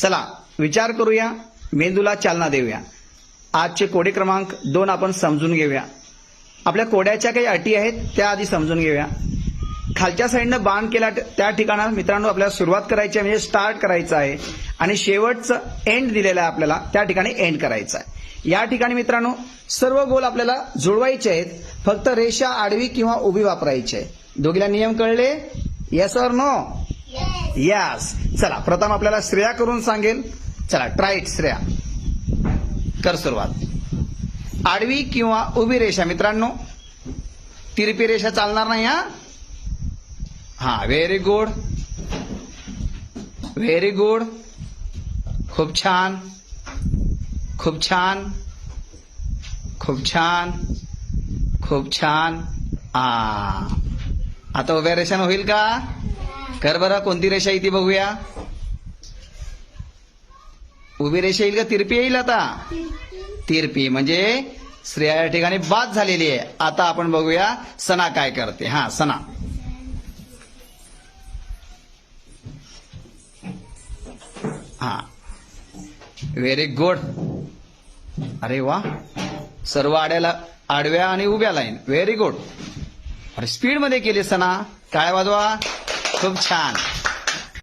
चला विचार करूया मेंदूला चालना देऊया. आजचे कोडे क्रमांक दोन आपण समजून घेऊया. आपल्या कोड्याच्या काही अटी आहेत त्या आधी समजून घेऊया. खालच्या साईडनं बाण केला त्या ठिकाणात मित्रांनो आपल्याला सुरुवात करायची आहे म्हणजे स्टार्ट करायचं आहे. आणि शेवटचं एंड दिलेलं आहे आपल्याला त्या ठिकाणी एंड करायचं आहे. या ठिकाणी मित्रांनो सर्व गोल आपल्याला जुळवायचे आहेत फक्त रेषा आडवी किंवा उभी वापरायची आहे. दोघीला नियम कळले? येस और नो यस चला प्रथम आपल्याला श्रेया करून सांगेल चला ट्राईट श्रेया. कर सुरुवात. आडवी किंवा उभी रेषा मित्रांनो. तिरपी रेषा चालणार नाही हा? हा व्हेरी गुड व्हेरी गुड खूप छान. खूप छान. खूप छान. खूप छान. आ. आता उभ्या रेषानं होईल का? कर बरं कोणती रेषा येते बघूया? उभी रेषा येईल का? तिरपी येईल आता? तिरपी म्हणजे स्त्रिया या ठिकाणी बाद झालेली आहे. आता आपण बघूया सना काय करते. हा सना. हा. व्हेरी गुड अरे वा. सर्व आड्याला आडव्या आणि उभ्या लाईन व्हेरी गुड अरे स्पीडमध्ये केली सना. काय वाजवा? खूप छान